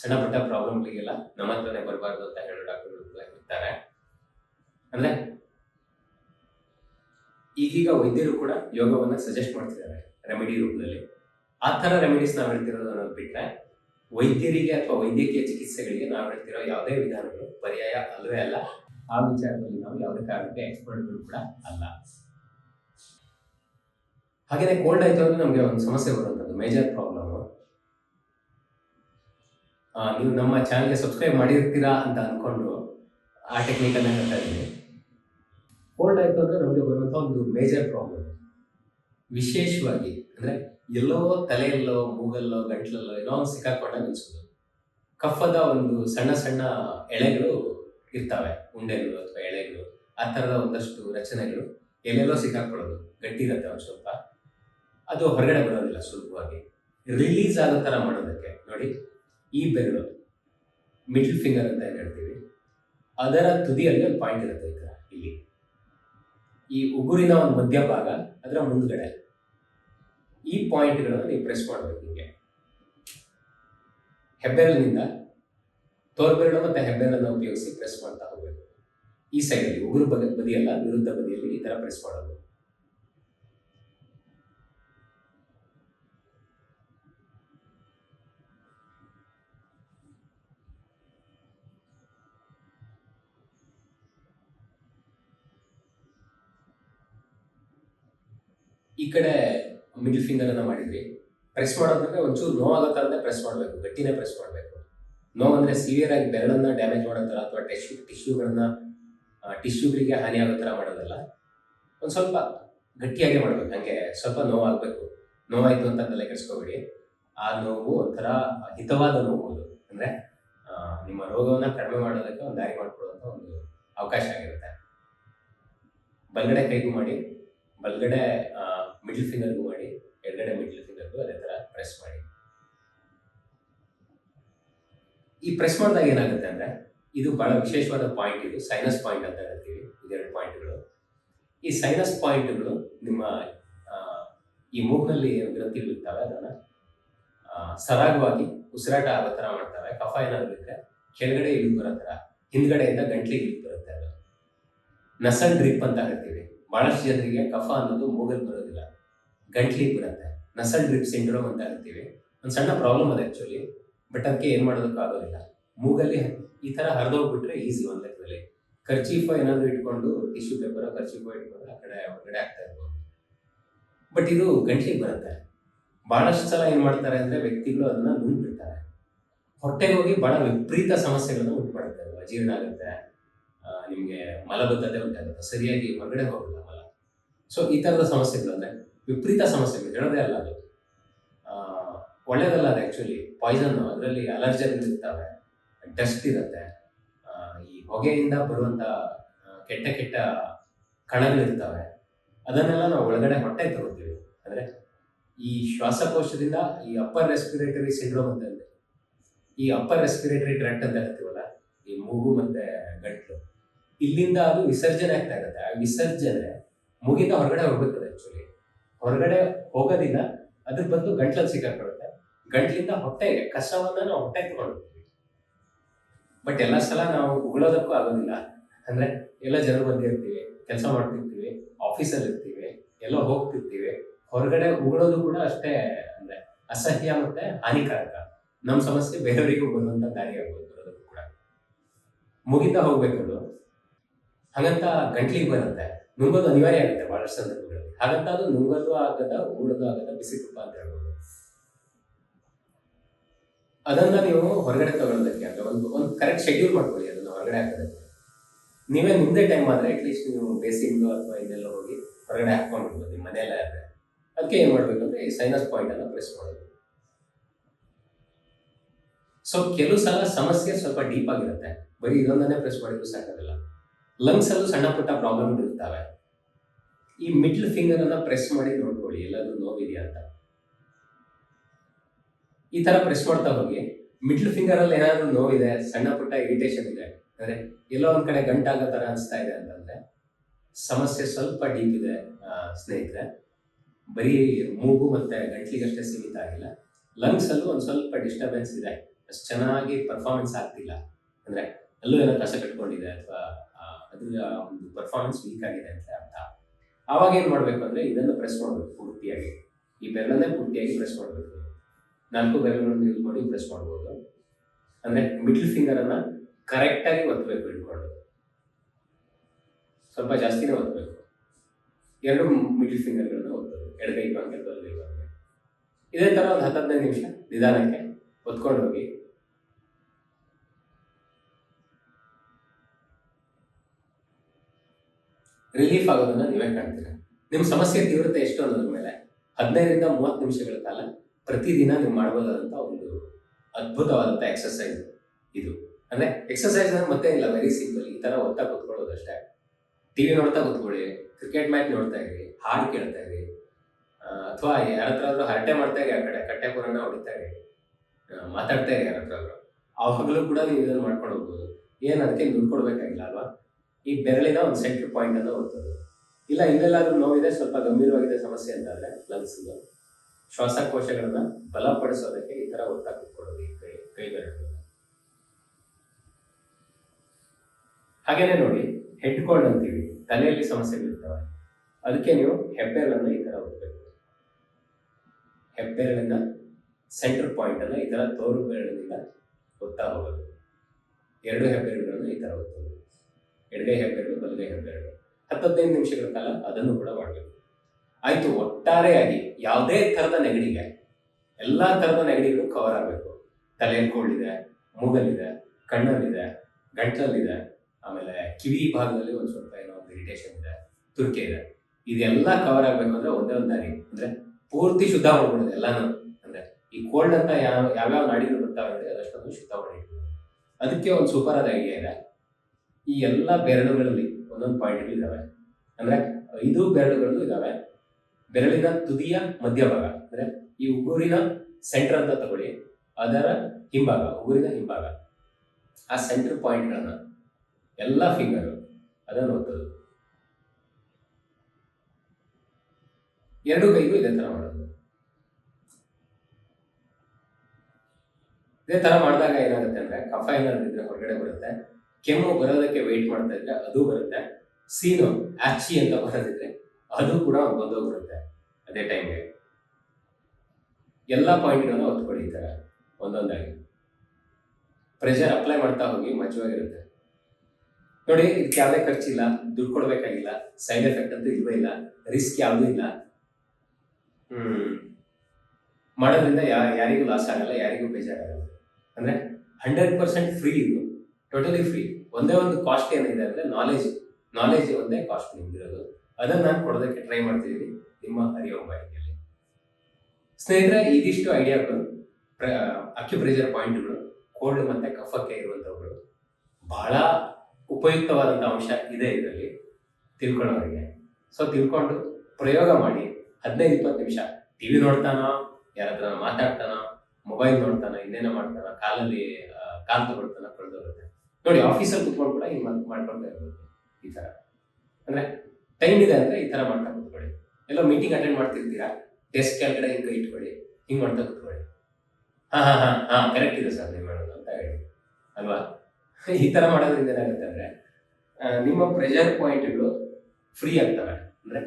ಸಣ್ಣ ಪುಟ್ಟ ಪ್ರಾಬ್ಲಮ್ಗಳಿಗೆಲ್ಲ ನಮ್ಮ ಹತ್ರನೇ ಬರಬಾರ್ದು ಅಂತ ಹೇಳೋ ಡಾಕ್ಟರ್ಗಳು ಇರ್ತಾರೆ. ಅಂದ್ರೆ ಈಗೀಗ ವೈದ್ಯರು ಕೂಡ ಯೋಗವನ್ನ ಸಜೆಸ್ಟ್ ಮಾಡ್ತಿದ್ದಾರೆ ರೆಮಿಡಿ ರೂಪದಲ್ಲಿ. ಆ ಥರ ರೆಮಿಡೀಸ್ ನಾವು ಹೇಳ್ತಿರೋದು ಅನ್ನೋದು ಬಿಟ್ಟರೆ ವೈದ್ಯರಿಗೆ ಅಥವಾ ವೈದ್ಯಕೀಯ ಚಿಕಿತ್ಸೆಗಳಿಗೆ ನಾವು ಹೇಳ್ತಿರೋ ಯಾವುದೇ ವಿಧಾನಗಳು ಪರ್ಯಾಯ ಅಲ್ಲವೇ ಅಲ್ಲ. ಆ ವಿಚಾರದಲ್ಲಿ ನಾವು ಯಾವುದೇ ಕಾರಣಕ್ಕೆ ಎಕ್ಸ್ಪರ್ಟ್ಗಳು ಕೂಡ ಅಲ್ಲ. ಹಾಗೇನೆ ಕೋಲ್ಡ್ ಆಯ್ತು ಅಂದ್ರೆ ನಮಗೆ ಒಂದು ಸಮಸ್ಯೆ ಬರುವಂಥದ್ದು ಮೇಜರ್ ಪ್ರಾಬ್ಲಮ್ ನೀವು ನಮ್ಮ ಚಾನಲ್ಗೆ ಸಬ್ಸ್ಕ್ರೈಬ್ ಮಾಡಿರ್ತೀರಾ ಅಂತ ಅಂದ್ಕೊಂಡು ಆ ಟೆಕ್ನಿಕನ್ನ ಹೇಳ್ತಾ ಇದ್ದೀನಿ. ಕೋಲ್ಡ್ ಆಯ್ತು ಅಂದ್ರೆ ನಮಗೆ ಬರುವಂಥ ಒಂದು ಮೇಜರ್ ಪ್ರಾಬ್ಲಮ್ ವಿಶೇಷವಾಗಿ ಅಂದ್ರೆ ಎಲ್ಲೋ ತಲೆಯಲ್ಲೋ ಮೂಗಲ್ಲೋ ಗಂಟ್ಲಲ್ಲೋ ಏನೋ ಒಂದು ಸಿಕ್ಕಾಕೊಂಡಾಗ ಅನ್ಸೋದು ಕಫದ ಒಂದು ಸಣ್ಣ ಸಣ್ಣ ಎಳೆಗಳು ಇರ್ತವೆ, ಉಂಡೆಗಳು ಅಥವಾ ಎಳೆಗಳು, ಆ ಥರದ ಒಂದಷ್ಟು ರಚನೆಗಳು ಎಲ್ಲೆಲ್ಲೋ ಸಿಕ್ಕಾಕೊಳ್ಳೋದು ಗಟ್ಟಿ ಇರುತ್ತೆ ಒಂದು ಸ್ವಲ್ಪ. ಅದು ಹೊರಗಡೆ ಬರೋದಿಲ್ಲ ಸುಲಭವಾಗಿ. ರಿಲೀಸ್ ಆದ ಥರ ಮಾಡೋದಕ್ಕೆ. ನೋಡಿ, ಈ ಬೆರಳು ಮಿಡ್ಲ್ ಫಿಂಗರ್ ಅಂತ ಏನ್ ಹೇಳ್ತೀವಿ. ಅದರ ತುದಿಯಲ್ಲಿ ಒಂದು ಪಾಯಿಂಟ್ ಇರುತ್ತೆ ಈ ಥರ ಇಲ್ಲಿ. ಈ ಉಗುರಿನ ಒಂದು ಮಧ್ಯಭಾಗ ಅದರ ಮುಂದ್ಗಡೆ. ಈ ಪಾಯಿಂಟ್ಗಳನ್ನು ನೀವು ಪ್ರೆಸ್ ಮಾಡಬೇಕು ಹಿಂಗೆ. ಹೆಬ್ಬೆರಳಿನಿಂದ ತೋರ್ಬೆರಳು ಮತ್ತೆ ಹೆಬ್ಬೆರಳನ್ನು ಉಪಯೋಗಿಸಿ ಪ್ರೆಸ್ ಮಾಡ್ತಾ ಹೋಗಬೇಕು. ಈ ಸೈಡಲ್ಲಿ ಉಗುರು ಬದಿ ಬದಿಯಲ್ಲ, ವಿರುದ್ಧ ಬದಿಯಲ್ಲಿ ಈ ಥರ ಪ್ರೆಸ್ ಮಾಡೋದು. ಕಡೆ ಮಿಡಲ್ ಫಿಂಗರ್ ಅನ್ನ ಮಾಡಿದ್ವಿ. ಪ್ರೆಸ್ ಮಾಡೋದಂದ್ರೆ ಒಂಚೂರು ನೋವಾಗೋ ಥರನೇ ಪ್ರೆಸ್ ಮಾಡಬೇಕು, ಗಟ್ಟಿನೇ ಪ್ರೆಸ್ ಮಾಡಬೇಕು. ನೋವಂದ್ರೆ ಸಿವಿಯರ್ ಆಗಿ ಬೆರಳನ್ನ ಡ್ಯಾಮೇಜ್ ಮಾಡೋ ಥರ ಅಥವಾ ಟಿಶ್ಯೂ ಟಿಶ್ಯೂಗಳನ್ನ ಟಿಶ್ಯೂಗಳಿಗೆ ಹಾನಿ ಆಗೋ ಥರ ಮಾಡೋದಲ್ಲ. ಒಂದು ಸ್ವಲ್ಪ ಗಟ್ಟಿಯಾಗಿ ಮಾಡಬೇಕು, ಹಂಗೆ ಸ್ವಲ್ಪ ನೋವಾಗಬೇಕು ನೋವಾಯಿತು ಅಂತ ತಲೆ ಕೆಡಿಸ್ಕೋಬೇಡಿ ಆ ನೋವು ಒಂಥರ ಹಿತವಾದ ನೋವು ಅದು. ಅಂದ್ರೆ ನಿಮ್ಮ ರೋಗವನ್ನ ಕಡಿಮೆ ಮಾಡೋದಕ್ಕೆ ಒಂದು ದಾರಿ ಮಾಡಿಕೊಡುವಂಥ ಒಂದು ಅವಕಾಶ ಆಗಿರುತ್ತೆ. ಬಲಗಡೆ ಕೈಗೂ ಮಾಡಿ. ಬಲ್ಗಡೆ ಮಿಡ್ಲ್ ಫಿಂಗರ್ಗೂ ಮಾಡಿ ಎಡಗಡೆ ಮಿಡ್ಲ್ ಫಿಂಗರ್ಗೂ ಅದೇ ಥರ ಪ್ರೆಸ್ ಮಾಡಿ. ಈ ಪ್ರೆಸ್ ಮಾಡಿದಾಗ ಏನಾಗುತ್ತೆ ಅಂದ್ರೆ, ಇದು ಬಹಳ ವಿಶೇಷವಾದ ಪಾಯಿಂಟ್ ಇದು ಸೈನಸ್ ಪಾಯಿಂಟ್ ಅಂತ ಹೇಳ್ತೀವಿ, ಇದೆರಡು ಪಾಯಿಂಟ್ಗಳು ಈ ಸೈನಸ್ ಪಾಯಿಂಟ್ಗಳು ನಿಮ್ಮ ಈ ಮೂಗ್ನಲ್ಲಿ ಏನು ಗ್ರಂಥಿಗಳು ಇರ್ತವೆ ಅದನ್ನ ಸರಾಗವಾಗಿ ಉಸಿರಾಟ ಆಗೋ ಥರ ಮಾಡ್ತವೆ ಕಫ ಏನಾದ್ರು ಇದ್ರೆ ಕೆಳಗಡೆ ಇಳಿದು ಬರೋ ಥರ ಹಿಂದ್ಗಡೆಯಿಂದ ಗಂಟ್ಲಿಗೆ ಇಳಿದು ಬರುತ್ತೆ ಅದು. ನಸಲ್ ಡ್ರಿಪ್ ಅಂತ ಹೇಳ್ತೀವಿ. ಬಹಳಷ್ಟು ಜನರಿಗೆ ಕಫ ಅನ್ನೋದು ಮೂಗಲ್ಲಿ ಬರೋದಿಲ್ಲ. ಗಂಟ್ಲಿಗೆ ಬರುತ್ತೆ. ನಸಲ್ ಡ್ರಿಪ್ ಸಿಂಡ್ರೋಮ್ ಅಂತ ಹೇಳ್ತೀವಿ. ಒಂದು ಸಣ್ಣ ಪ್ರಾಬ್ಲಮ್ ಅದು ಆ್ಯಕ್ಚುಲಿ ಬಟ್ ಅದಕ್ಕೆ ಏನು ಮಾಡೋದಕ್ಕಾಗೋದಿಲ್ಲ ಮೂಗಲ್ಲಿ ಈ ಥರ ಹರಿದೋಗ್ಬಿಟ್ರೆ ಈಸಿ ಒಂದು ಲೆಕ್ಕದಲ್ಲಿ. ಖರ್ಚೀಫ ಏನಾದರೂ ಇಟ್ಕೊಂಡು ಟಿಶ್ಯೂ ಪೇಪರ್ ಖರ್ಚೀಫ ಇಟ್ಕೊಂಡು ಆ ಕಡೆ ಒಳಗಡೆ ಆಗ್ತಾ ಇರ್ಬೋದು. ಬಟ್ ಇದು ಗಂಟ್ಲಿಗೆ ಬರುತ್ತೆ. ಬಹಳಷ್ಟು ಸಲ ಏನು ಮಾಡ್ತಾರೆ ಅಂದರೆ ವ್ಯಕ್ತಿಗಳು ಅದನ್ನ ನುಂಗ್ಬಿಡ್ತಾರೆ. ಹೊಟ್ಟೆಗೆ ಹೋಗಿ ಬಹಳ ವಿಪರೀತ ಸಮಸ್ಯೆಗಳನ್ನು ಉಂಟು ಮಾಡುತ್ತೆ ಅಜೀರ್ಣ ಆಗುತ್ತೆ. ನಿಮಗೆ ಮಲಬದ್ಧತೆ ಉಂಟಾಗುತ್ತೆ. ಸರಿಯಾಗಿ ಹೊರಗಡೆ ಹೋಗಲ್ಲ ಮಲ. ಸೊ ಈ ಥರದ ಸಮಸ್ಯೆಗಳು ಅಂದರೆ ವಿಪರೀತ ಸಮಸ್ಯೆಗಳು ಹೇಳೋದೇ ಅಲ್ಲ ಅದು. ಒಳ್ಳೇದಲ್ಲ ಅದು ಆ್ಯಕ್ಚುಲಿ ಪಾಯ್ಸನ್ ಅದರಲ್ಲಿ ಅಲರ್ಜನ್ ಇರ್ತವೆ. ಡಸ್ಟ್ ಇರುತ್ತೆ. ಈ ಹೊಗೆಯಿಂದ ಬರುವಂಥ ಕೆಟ್ಟ ಕೆಟ್ಟ ಕಣಗಳಿರ್ತವೆ ಅದನ್ನೆಲ್ಲ ನಾವು ಒಳಗಡೆ ಹೊಟ್ಟೆ ತಗೋತೀವಿ. ಅಂದರೆ ಈ ಶ್ವಾಸಕೋಶದಿಂದ ಈ ಅಪ್ಪರ್ ರೆಸ್ಪಿರೇಟರಿ ಸಿಂಡ್ರೋಮ್ ಅಂತ ಈ ಅಪ್ಪರ್ ರೆಸ್ಪಿರೇಟರಿ ಟ್ರ್ಯಾಕ್ಟ್ ಅಂತ ಹೇಳ್ತೀವಲ್ಲ, ಈ ಮೂಗು ಮತ್ತೆ ಗಂಟ್ಲು. ಇಲ್ಲಿಂದ ಅದು ವಿಸರ್ಜನೆ ಆಗ್ತಾ ಇರುತ್ತೆ. ಆ ವಿಸರ್ಜನೆ ಮುಗಿತ ಹೊರಗಡೆ ಹೋಗುತ್ತೆ ಆಕ್ಚುಲಿ ಹೊರಗಡೆ ಹೋಗೋದಿಲ್ಲ, ಅದ್ರ ಬಂದು ಗಂಟ್ಲಲ್ಲಿ ಸಿಕ್ಕಾಕೊಡುತ್ತೆ ಗಂಟ್ಲಿಂದ ಹೊಟ್ಟೆಗೆ ಕಸವನ್ನ ನಾವು ಹೊಟ್ಟೆ ತಗೊಂಡಿರ್ತೀವಿ ಬಟ್ ಎಲ್ಲ ಸಲ ನಾವು ಉಗುಳೋದಕ್ಕೂ ಆಗೋದಿಲ್ಲ. ಅಂದ್ರೆ ಎಲ್ಲ ಜನರು ಬಂದಿರ್ತೀವಿ, ಕೆಲಸ ಮಾಡ್ತಿರ್ತೀವಿ ಆಫೀಸಲ್ಲಿ ಇರ್ತೀವಿ, ಎಲ್ಲ ಹೋಗ್ತಿರ್ತೀವಿ. ಹೊರಗಡೆ ಉಗುಳೋದು ಕೂಡ ಅಷ್ಟೇ ಅಂದ್ರೆ ಅಸಹ್ಯ ಮತ್ತೆ ಹಾನಿಕಾರಕ. ನಮ್ಮ ಸಮಸ್ಯೆ ಬೇರೆಯವರಿಗೂ ಬರುವಂತ ದಾರಿ ಆಗ್ಬೋದು ಕೂಡ. ಮುಗಿತಾ ಹೋಗ್ಬೇಕದು. ಹಾಗಂತ ಗಂಟ್ಲಿಗೆ ಬರುತ್ತೆ. ನುಂಗೋದು ಅನಿವಾರ್ಯ ಆಗುತ್ತೆ ಬಹಳಷ್ಟು ಸಂದರ್ಭಗಳಲ್ಲಿ. ಹಾಗಂತ ಅದು ನುಂಗೋದು ಆಗದ, ಊಡೋದು ಆಗದ ಬಿಸಿ ತುಪ್ಪ ಅಂತ ಹೇಳ್ಬೋದು. ಅದನ್ನ ನೀವು ಹೊರಗಡೆ ತಗೊಳ್ಳೋದಕ್ಕೆ ಅಂದ್ರೆ ಒಂದು ಒಂದು ಕರೆಕ್ಟ್ ಶೆಡ್ಯೂಲ್ ಮಾಡ್ಕೊಳ್ಳಿ ಅದನ್ನ ಹೊರಗಡೆ ಹಾಕೋದಕ್ಕೆ. ನೀವೇ ಮುಂದೆ ಟೈಮ್ ಆದ್ರೆ ಅಟ್ಲೀಸ್ಟ್ ನೀವು ಬೇಸಿಂಗ್ ಅಥವಾ ಇದೆಲ್ಲ ಹೋಗಿ ಹೊರಗಡೆ ಹಾಕೊಂಡು ನಿಮ್ಮ ಮನೆಯಲ್ಲೇ ಆದ್ರೆ. ಅದಕ್ಕೆ ಏನ್ ಮಾಡ್ಬೇಕಂದ್ರೆ ಈ ಸೈನಸ್ ಪಾಯಿಂಟ್ ಅನ್ನ ಪ್ರೆಸ್ ಮಾಡೋದು. ಸೊ ಕೆಲವು ಸಲ ಸಮಸ್ಯೆ ಸ್ವಲ್ಪ ಡೀಪ್ ಆಗಿರುತ್ತೆ. ಬರೀ ಇದೊಂದನ್ನೇ ಪ್ರೆಸ್ ಮಾಡಿದ್ರು ಸಾಕಾಗಲ್ಲ. ಲಂಗ್ಸ್ ಅಲ್ಲೂ ಸಣ್ಣ ಪುಟ್ಟ ಪ್ರಾಬ್ಲಮ್ ಇರ್ತವೆ. ಈ ಮಿಡ್ಲ್ ಫಿಂಗರ್ ಅನ್ನ ಪ್ರೆಸ್ ಮಾಡಿ ನೋಡ್ಕೊಳ್ಳಿ, ಎಲ್ಲಾದ್ರೂ ನೋವಿದೆಯಾ ಅಂತ. ಈ ತರ ಪ್ರೆಸ್ ಮಾಡ್ತಾ ಹೋಗಿ ಮಿಡ್ಲ್ ಫಿಂಗರ್ ಅಲ್ಲಿ ಏನಾದ್ರೂ ನೋವಿದೆ, ಸಣ್ಣ ಪುಟ್ಟ ಇರಿಟೇಷನ್ ಇದೆ, ಅಂದ್ರೆ ಎಲ್ಲೋ ಒಂದ್ ಕಡೆ ಗಂಟಾಗೋ ತರ ಅನಿಸ್ತಾ ಇದೆ ಅಂತಂದ್ರೆ, ಸಮಸ್ಯೆ ಸ್ವಲ್ಪ ಡೀಪ್ ಇದೆ ಸ್ನೇಹಿತರೆ, ಬರೀ ಮೂಗು ಮತ್ತೆ ಗಂಟ್ಲಿಗಷ್ಟೇ ಸೀಮಿತ ಆಗಿಲ್ಲ. ಲಂಗ್ಸ್ ಅಲ್ಲೂ ಒಂದ್ ಸ್ವಲ್ಪ ಡಿಸ್ಟರ್ಬೆನ್ಸ್ ಇದೆ. ಅಷ್ಟು ಚೆನ್ನಾಗಿ ಪರ್ಫಾರ್ಮೆನ್ಸ್ ಆಗ್ತಿಲ್ಲ. ಅಂದ್ರೆ ಅಲ್ಲೂ ಏನೋ ಕಸ ಕಟ್ಕೊಂಡಿದೆ ಅಥವಾ ಒಂದು ಪರ್ಫಾರ್ಮೆನ್ಸ್ ವೀಕ್ ಆಗಿದೆ ಅಂತ ಅರ್ಥ. ಆವಾಗ ಏನ್ ಮಾಡ್ಬೇಕು ಅಂದ್ರೆ ಇದನ್ನು ಪ್ರೆಸ್ ಮಾಡಬೇಕು ಪೂರ್ತಿಯಾಗಿ. ಈ ಬೆರಳನ್ನೇ ಪೂರ್ತಿಯಾಗಿ ಪ್ರೆಸ್ ಮಾಡಬೇಕು. ನಾಲ್ಕು ಬೆರಳುಗಳನ್ನು ಯೂಸ್ ಮಾಡಿ ಪ್ರೆಸ್ ಮಾಡ್ಬೋದು. ಅಂದ್ರೆ ಮಿಡ್ಲ್ ಫಿಂಗರ್ ಕರೆಕ್ಟಾಗಿ ಒತ್ತಬೇಕು ಇಟ್ಕೊಂಡು ಸ್ವಲ್ಪ ಜಾಸ್ತಿನೇ ಒತ್ತಬೇಕು ಎರಡು ಮಿಡ್ಲ್ ಫಿಂಗರ್ಗಳನ್ನ ಒತ್ತೋದು ಎಡಗೈ ಹಂಗೆ ಇದೇ ತರ ಒಂದು ಹತ್ತು ಹದಿನೈದು ನಿಮಿಷ ನಿಧಾನಕ್ಕೆ ಒತ್ಕೊಂಡು ಹೋಗಿ. ರಿಲೀಫ್ ಆಗೋದನ್ನ ನೀವೇ ಕಾಣ್ತೀರಾ ನಿಮ್ಮ ಸಮಸ್ಯೆ ತೀವ್ರತೆ ಎಷ್ಟು ಅನ್ನೋದ್ರ ಮೇಲೆ ಹದಿನೈದರಿಂದ ಮೂವತ್ತು ನಿಮಿಷಗಳ ಕಾಲ ಪ್ರತಿದಿನ ನೀವು ಮಾಡಬಹುದಾದಂತ ಒಂದು ಅದ್ಭುತವಾದಂತ ಎಕ್ಸಸೈಸ್ ಇದು. ಅಂದ್ರೆ ಎಕ್ಸಸೈಸ್ ಅಂದ್ರೆ ಮತ್ತೆ ಇಲ್ಲ ವೆರಿ ಸಿಂಪಲ್ ಈ ತರ ಒತ್ತಾ ಕೂತ್ಕೊಳ್ಳೋದು ಅಷ್ಟೇ. ಟಿವಿ ನೋಡ್ತಾ ಕೂತ್ಕೊಳ್ಳಿ ಕ್ರಿಕೆಟ್ ಮ್ಯಾಚ್ ನೋಡ್ತಾ ಇರಿ, ಹಾಡು ಕೇಳ್ತಾ ಇರಿ ಅಥವಾ ಯಾರ ಹತ್ರ ಆದ್ರೂ ಹರಟೆ ಮಾಡ್ತಾ ಇರಿ ಆ ಕಡೆ, ಕಟ್ಟೆ ಪುರಾಣ ಹೊಡಿತಾ ಇರಿ ಮಾತಾಡ್ತಾ ಇರಿ ಯಾರ ಹತ್ರ ಆದ್ರೂ ಆವಾಗಲೂ ಕೂಡ ನೀವು ಇದನ್ನ ಮಾಡ್ಕೊಂಡು ಹೋಗ್ಬೋದು. ಏನ್ ಅದಕ್ಕೆ ದುಡ್ಡು ಕೊಡ್ಬೇಕಾಗಿಲ್ಲ ಅಲ್ವಾ? ಈ ಬೆರಳಿನ ಒಂದು ಸೆಂಟ್ರ್ ಪಾಯಿಂಟ್ ಅನ್ನ ಒತ್ತೋದು ಇಲ್ಲ, ಇನ್ನೆಲ್ಲಾದ್ರೂ ನೋವಿದೆ, ಸ್ವಲ್ಪ ಗಂಭೀರವಾಗಿದೆ ಸಮಸ್ಯೆ ಅಂತಂದ್ರೆ ಲಂಗ್ಸ್ ಶ್ವಾಸಕೋಶಗಳನ್ನ ಬಲಪಡಿಸೋದಕ್ಕೆ ಈ ತರ ಒತ್ತಾಕಿ ಕೊಡೋದು ಈ ಕೈ ಕೈ ಬೆರಳುಗಳನ್ನ ಹಾಗೇನೆ ನೋಡಿ ಹೆಡ್ ಕೋಲ್ಡ್ ಅಂತೀವಿ, ತಲೆಯಲ್ಲಿ ಸಮಸ್ಯೆಗಳಿರ್ತವೆ ಅದಕ್ಕೆ ನೀವು ಹೆಬ್ಬೆರಳನ್ನ ಈ ತರ ಒತ್ತಬೇಕು ಹೆಬ್ಬೆರಳಿನ ಸೆಂಟರ್ ಪಾಯಿಂಟ್ ಅನ್ನ ಈ ತರ ತೋರು ಬೆರಳಿನಿಂದ ಒತ್ತಾ ಹೋಗೋದು. ಎರಡು ಹೆಬ್ಬೆರಳುಗಳನ್ನು ಈ ತರ ಒತ್ತೋದು ಎಡಗೈ ಹೆಬ್ಬೆರಳು ಬಲಗೈ ಹೆಬ್ಬೆರಳು ಹತ್ತದೈದು ನಿಮಿಷಗಳ ಕಾಲ ಅದನ್ನು ಕೂಡ ಮಾಡಬೇಕು. ಆಯ್ತು, ಒಟ್ಟಾರೆಯಾಗಿ ಯಾವುದೇ ಥರದ ನೆಗಡಿಗೆ, ಎಲ್ಲಾ ಥರದ ನೆಗಡಿಗಳು ಕವರ್ ಆಗಬೇಕು. ತಲೆಯಲ್ಲಿ ಕೋಳಿದೆ, ಮೂಗಲ್ಲಿದೆ, ಕಣ್ಣಲ್ಲಿದೆ, ಗಂಟಲಲ್ಲಿದೆ, ಆಮೇಲೆ ಕಿವಿ ಭಾಗದಲ್ಲಿ ಒಂದು ಸ್ವಲ್ಪ ಏನೋ ಒಂದು ಇರಿಟೇಷನ್ ಇದೆ, ತುರ್ಕೆ ಇದೆ. ಇದೆಲ್ಲ ಕವರ್ ಆಗಬೇಕು ಅಂದ್ರೆ ಒಂದೇ ಒಂದು ದಾರಿ, ಅಂದ್ರೆ ಪೂರ್ತಿ ಶುದ್ಧ ಮಾಡ್ಬಿಡೋದು ಎಲ್ಲಾನು. ಅಂದ್ರೆ ಈ ಕೋಲ್ಡ್ ಅಂತ ಯಾವ, ಯಾವ್ಯಾವ ನಾಡಿಗಳು ಬರ್ತಾವೆ ಅದಷ್ಟೊಂದು ಶುದ್ಧ ಮಾಡಿ ಅದಕ್ಕೆ ಒಂದು ಸೂಪರ್ ಆದ ಐಡಿಯಾ ಇದೆ. ಈ ಎಲ್ಲ ಬೆರಳುಗಳಲ್ಲಿ ಒಂದೊಂದು ಪಾಯಿಂಟ್ಗಳು ಇದಾವೆ. ಅಂದ್ರೆ ಐದು ಬೆರಳುಗಳು ಇದಾವೆ. ಬೆರಳಿನ ತುದಿಯ ಮಧ್ಯಭಾಗ, ಅಂದ್ರೆ ಈ ಉಗುರಿನ ಸೆಂಟರ್ ಅಂತ ತಗೊಳ್ಳಿ. ಅದರ ಹಿಂಭಾಗ, ಉಗುರಿನ ಹಿಂಭಾಗ. ಆ ಸೆಂಟರ್ ಪಾಯಿಂಟ್ಗಳನ್ನ ಎಲ್ಲ ಫಿಂಗರ್ ಅದನ್ನು ಒತ್ತೋದು. ಎರಡು ಕೈಗೂ ಇದೇ ತರ ಮಾಡೋದು. ಇದೇ ತರ ಮಾಡಿದಾಗ ಏನಾಗುತ್ತೆ ಅಂದ್ರೆ, ಕಫ ಏನಾದ್ರು ಇದ್ರೆ ಹೊರಗಡೆ ಬರುತ್ತೆ. ಕೆಮ್ಮು ಬರೋದಕ್ಕೆ ವೆಯ್ಟ್ ಮಾಡ್ತಾ ಇದ್ರೆ ಅದು ಬರುತ್ತೆ. ಸೀನು, ಆಚಿ ಅಂತ ಬರೋದಿದ್ರೆ ಅದು ಕೂಡ ಬಂದೋಗ್ಬಿಡುತ್ತೆ ಅದೇ ಟೈಮ್ಗೆ ಎಲ್ಲ ಪಾಯಿಂಟ್ಗಳನ್ನು ಹೊತ್ಕೊಳ್ಳಿ ಈ ಒಂದೊಂದಾಗಿ. ಪ್ರೆಷರ್ ಅಪ್ಲೈ ಮಾಡ್ತಾ ಹೋಗಿ ಮಜವಾಗಿರುತ್ತೆ. ನೋಡಿ, ಇದಕ್ಕೆ ಯಾವುದೇ ಖರ್ಚಿಲ್ಲ, ದುಡ್ಡು ಕೊಡಬೇಕಾಗಿಲ್ಲ ಸೈಡ್ ಎಫೆಕ್ಟ್ ಅಂತೂ ಇಲ್ವೇ ಇಲ್ಲ ರಿಸ್ಕ್ ಯಾವುದೂ ಇಲ್ಲ. ಹ್ಮ್. ಮಾಡೋದ್ರಿಂದ ಯಾರಿಗೂ ಲಾಸ್ ಆಗಲ್ಲ, ಯಾರಿಗೂ ಬೇಜಾರಾಗಲ್ಲ. ಅಂದ್ರೆ ಹಂಡ್ರೆಡ್ ಪರ್ಸೆಂಟ್ ಫ್ರೀ ಇದು. ಟೋಟಲಿ ಫ್ರೀ ಒಂದೇ ಒಂದು ಕಾಸ್ಟ್ ಏನಿದೆ ಅಂದ್ರೆ ನಾಲೆಜ್ ನಾಲೆಜ್ ಒಂದೇ ಕಾಸ್ಟ್ ನಿಮ್ಗಿರೋದು ಅದನ್ನ ನಾನು ಕೊಡೋದಕ್ಕೆ ಟ್ರೈ ಮಾಡ್ತಿದ್ದೀನಿ ನಿಮ್ಮ ಹರಿಯೋ ಬಾಯಿಯಲ್ಲಿ. ಸ್ನೇಹಿತರೆ ಇದಿಷ್ಟು ಐಡಿಯಾಗಳು ಅಕ್ಯುಪ್ರೆಷರ್ ಪಾಯಿಂಟ್ಗಳು ಕೋಲ್ಡ್ ಮತ್ತೆ ಕಫಕ್ಕೆ ಇರುವಂತವುಗಳು, ಬಹಳ ಉಪಯುಕ್ತವಾದಂಥ ಅಂಶ ಇದೆ ಇದರಲ್ಲಿ. ತಿಳ್ಕೊಳ್ಳೋರಿಗೆ. ಸೊ ತಿಳ್ಕೊಂಡು ಪ್ರಯೋಗ ಮಾಡಿ. ಹದಿನೈದು, ಇಪ್ಪತ್ತು ನಿಮಿಷ ಟಿವಿ ನೋಡ್ತಾನೋ? ಯಾರತ್ರ ಮಾತಾಡ್ತಾನೋ? ಮೊಬೈಲ್ ನೋಡ್ತಾನ? ಇನ್ನೇನೋ ಮಾಡ್ತಾನೋ? ಕಾಲಲ್ಲಿ ಕಾಲು ಕಾಲ್ ತಗೊಳ್ತಾನ? ಕಳೆದೋಗುತ್ತೆ. ನೋಡಿ ಆಫೀಸಲ್ಲಿ ಕುತ್ಕೊಂಡು ಕೂಡ ಹಿಂಗೆ ಮಾಡ್ಕೊಳ್ತಾ ಇರ್ಬೋದು ಈ ತರ. ಅಂದ್ರೆ ಟೈಮ್ ಇದೆ ಅಂದ್ರೆ ಈ ತರ ಮಾಡ್ತಾ ಕೂತ್ಕೊಳ್ಳಿ. ಎಲ್ಲೋ ಮೀಟಿಂಗ್ ಅಟೆಂಡ್ ಮಾಡ್ತಿರ್ತೀರಾ? ಡೆಸ್ಕ್ ಕೆಳಗಡೆ ಹಿಂಗೆ ಇಟ್ಕೊಳ್ಳಿ. ಹಿಂಗೆ ಮಾಡ್ತಾ ಕೂತ್ಕೊಳ್ಳಿ. ಹಾ ಹಾ ಹಾ ಹಾ ಕರೆಕ್ಟ್ ಇದೆ ಸರ್, ನೀವು ಮಾಡೋದು ಅಂತ ಹೇಳಿ. ಅಲ್ವಾ? ಈ ತರ ಮಾಡೋದ್ರಿಂದ ಏನಾಗುತ್ತೆ ಅಂದ್ರೆ ನಿಮ್ಮ ಪ್ರೆಷರ್ ಪಾಯಿಂಟ್ಗಳು ಫ್ರೀ ಆಗ್ತವೆ. ಅಂದ್ರೆ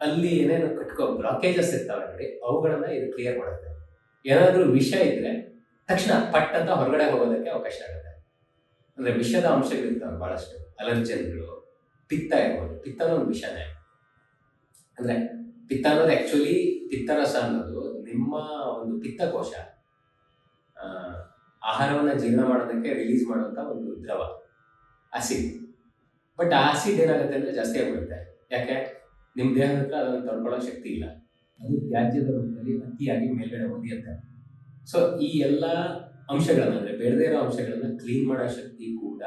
ಅಲ್ಲಿ ಏನೇನು ಕಟ್ಕೋ ಬ್ಲಾಕೇಜಸ್ ಇರ್ತಾವೆ ನೋಡಿ, ಅವುಗಳನ್ನ ಇದು ಕ್ಲಿಯರ್ ಮಾಡುತ್ತೆ. ಏನಾದರೂ ವಿಷಯ ಇದ್ರೆ ತಕ್ಷಣ ಪಟ್ ಅಂತ ಹೊರಗಡೆ ಹೋಗೋದಕ್ಕೆ ಅವಕಾಶ ಆಗುತ್ತೆ. ಅಂದ್ರೆ ವಿಷದ ಅಂಶಗಳಿರ್ತಾವೆ ಬಹಳಷ್ಟು. ಅಲರ್ಜನ್ಗಳು, ಪಿತ್ತ ಇರ್ಬೋದು. ಪಿತ್ತನೂ ಒಂದು ವಿಷನೇ ಅಂದ್ರೆ ಪಿತ್ತ ಅನ್ನೋದು ಆ್ಯಕ್ಚುಲಿ ಪಿತ್ತರಸ ಅನ್ನೋದು ನಿಮ್ಮ ಒಂದು ಪಿತ್ತಕೋಶ ಆಹಾರವನ್ನು ಜೀರ್ಣ ಮಾಡೋದಕ್ಕೆ ರಿಲೀಸ್ ಮಾಡುವಂತ ಒಂದು ದ್ರವ ಆಸಿಡ್ ಬಟ್ ಆ ಆಸಿಡ್ ಏನಾಗುತ್ತೆ ಅಂದ್ರೆ ಜಾಸ್ತಿ ಆಗ್ಬಿಡುತ್ತೆ. ಯಾಕೆ? ನಿಮ್ಮ ದೇಹದ ಹತ್ರ ಅದನ್ನು ತಡ್ಕೊಳ್ಳೋ ಶಕ್ತಿ ಇಲ್ಲ. ಅದು ತ್ಯಾಜ್ಯದ ರೂಪದಲ್ಲಿ ಅತಿಯಾಗಿ ಮೇಲ್ಗಡೆ ಒದಿಯುತ್ತೆ ಸೊ ಈ ಎಲ್ಲ ಅಂಶಗಳನ್ನ ಅಂದ್ರೆ ಬೇಡದೇ ಇರೋ ಅಂಶಗಳನ್ನ ಕ್ಲೀನ್ ಮಾಡೋ ಶಕ್ತಿ ಕೂಡ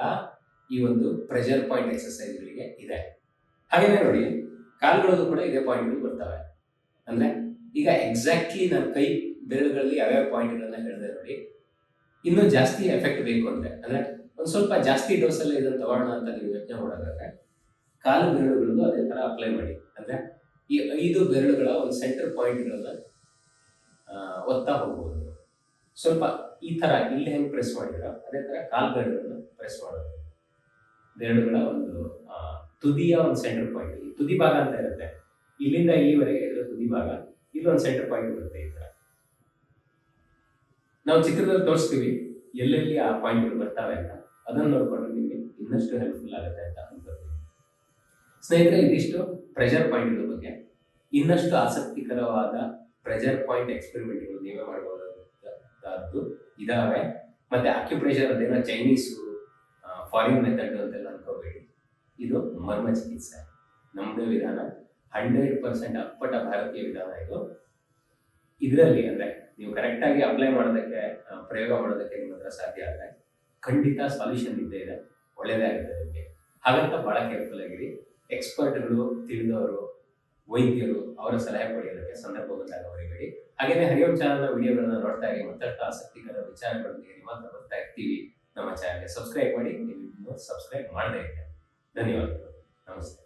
ಈ ಒಂದು ಪ್ರೆಷರ್ ಪಾಯಿಂಟ್ ಎಕ್ಸಸೈಸ್ಗಳಿಗೆ ಇದೆ. ಹಾಗೇನೆ ನೋಡಿ, ಕಾಲುಗಳಲ್ಲೂ ಕೂಡ ಇದೇ ಪಾಯಿಂಟ್ಗಳು ಬರ್ತವೆ. ಅಂದ್ರೆ ಈಗ ಎಕ್ಸಾಕ್ಟ್ಲಿ ನನ್ನ ಕೈ ಬೆರಳುಗಳಲ್ಲಿ ಯಾವ್ಯಾವ ಪಾಯಿಂಟ್ಗಳನ್ನ ಹೇಳಿದೆ ನೋಡಿ, ಇನ್ನೂ ಜಾಸ್ತಿ ಎಫೆಕ್ಟ್ ಬೇಕು ಅಂದ್ರೆ ಅಂದ್ರೆ ಒಂದ್ ಸ್ವಲ್ಪ ಜಾಸ್ತಿ ಡೋಸಲ್ಲಿ ಇದನ್ನ ತಗೋಣ ಅಂತ ನೀವು ಯೋಚನೆ ಮಾಡೋದಾದ್ರೆ, ಕಾಲು ಬೆರಳುಗಳದ್ದು ಅದೇ ತರ ಅಪ್ಲೈ ಮಾಡಿ. ಅಂದ್ರೆ ಈ ಐದು ಬೆರಳುಗಳ ಒಂದು ಸೆಂಟರ್ ಪಾಯಿಂಟ್ಗಳನ್ನ ಒತ್ತಾ ಹೋಗ್ಬೋದು. ಸ್ವಲ್ಪ ಈ ತರ ಇಲ್ಲಿ ಹೆಂಗ್ ಪ್ರೆಸ್ ಮಾಡಿದ್ರ? ಅದೇ ತರ ಕಾಲು ಬೆರಳುಗಳನ್ನ ಪ್ರೆಸ್ ಮಾಡೋದು. ಬೆರಡುಗಳ ಒಂದು ತುದಿಯ ಒಂದು ಸೆಂಟರ್ ಪಾಯಿಂಟ್ ತುದಿ ಭಾಗ ಅಂತ ಇರುತ್ತೆ. ಇಲ್ಲಿಂದ ಇಲ್ಲಿವರೆಗೆ ಇದರ ತುದಿ ಭಾಗ. ಇಲ್ಲೊಂದು ಸೆಂಟರ್ ಪಾಯಿಂಟ್ ಬರುತ್ತೆ ಈ ತರ. ನಾವು ಚಿತ್ರದಲ್ಲಿ ತೋರಿಸ್ತೀವಿ ಎಲ್ಲೆಲ್ಲಿ ಆ ಪಾಯಿಂಟ್ಗಳು ಬರ್ತಾವೆ ಅಂತ. ಅದನ್ನ ನೋಡ್ಕೊಂಡು ನಿಮಗೆ ಇನ್ನಷ್ಟು ಹೆಲ್ಪ್ಫುಲ್ ಆಗುತ್ತೆ ಅಂತ ಅನ್ಕೋತೀನಿ ಸ್ನೇಹಿತರೆ, ಇದಿಷ್ಟು ಪ್ರೆಷರ್ ಪಾಯಿಂಟ್ಗಳ ಬಗ್ಗೆ. ಇನ್ನಷ್ಟು ಆಸಕ್ತಿಕರವಾದ ಪ್ರೆಷರ್ ಪಾಯಿಂಟ್ ಎಕ್ಸ್ಪೆರಿಮೆಂಟ್ಗಳು ನೀವೇ ಮಾಡಬಹುದಾದ್ದು ಇದಾವೆ. ಮತ್ತೆ ಅಕ್ಯುಪ್ರೆಷರ್ ಅದೇನೋ ಚೈನೀಸು ಫಾರಿನ್ ಮೆಥಡ್ ಅಂತೆಲ್ಲ ಅನ್ಕೋಬೇಡಿ. ಇದು ಮರ್ಮ ಚಿಕಿತ್ಸೆ ನಮ್ಮದೇ ವಿಧಾನ ಹಂಡ್ರೆಡ್ ಪರ್ಸೆಂಟ್ ಅಪ್ಪಟ ಭಾರತೀಯ ವಿಧಾನ ಇದು. ಇದರಲ್ಲಿ ಅಂದ್ರೆ ನೀವು ಕರೆಕ್ಟಾಗಿ ಅಪ್ಲೈ ಮಾಡೋದಕ್ಕೆ ಪ್ರಯೋಗ ಮಾಡೋದಕ್ಕೆ ನಿಮ್ಮ ಹತ್ರ ಸಾಧ್ಯ ಆದರೆ ಖಂಡಿತ ಸಾಲ್ಯೂಷನ್ ಇದ್ದೇ ಇದೆ. ಒಳ್ಳೆಯದೇ ಆಗಿದೆ ಅದಕ್ಕೆ ಹಾಗಂತ ಬಹಳ ಕೇರ್ಫುಲ್ ಆಗಿರಿ. ಎಕ್ಸ್ಪರ್ಟ್ಗಳು ತಿಳಿದವರು ವೈದ್ಯರು ಅವರ ಸಲಹೆ ಪಡೆಯೋದಕ್ಕೆ ಸಂದರ್ಭ ಬಂದಾಗ ಹೊರಬೇಡಿ ಹಾಗೆಯೇ ಹರಿಯೋ ಚಾನಲ್ನ ವಿಡಿಯೋಗಳನ್ನು ನೋಡ್ತಾ ಇರಿ, ಮತ್ತಷ್ಟು ಆಸಕ್ತಿಕರ ವಿಚಾರಗಳೊಂದಿಗೆ ನಿಮ್ಮ ಹತ್ರ ಬರ್ತಾ ಇರ್ತೀವಿ. ನಮ್ಮ ಚಾನಲ್ಗೆ ಸಬ್ಸ್ಕ್ರೈಬ್ ಮಾಡಿ, ನೀವು ಸಬ್ಸ್ಕ್ರೈಬ್ ಮಾಡದೇ ಇದ್ದೇನೆ ಧನ್ಯವಾದಗಳು. ನಮಸ್ತೆ.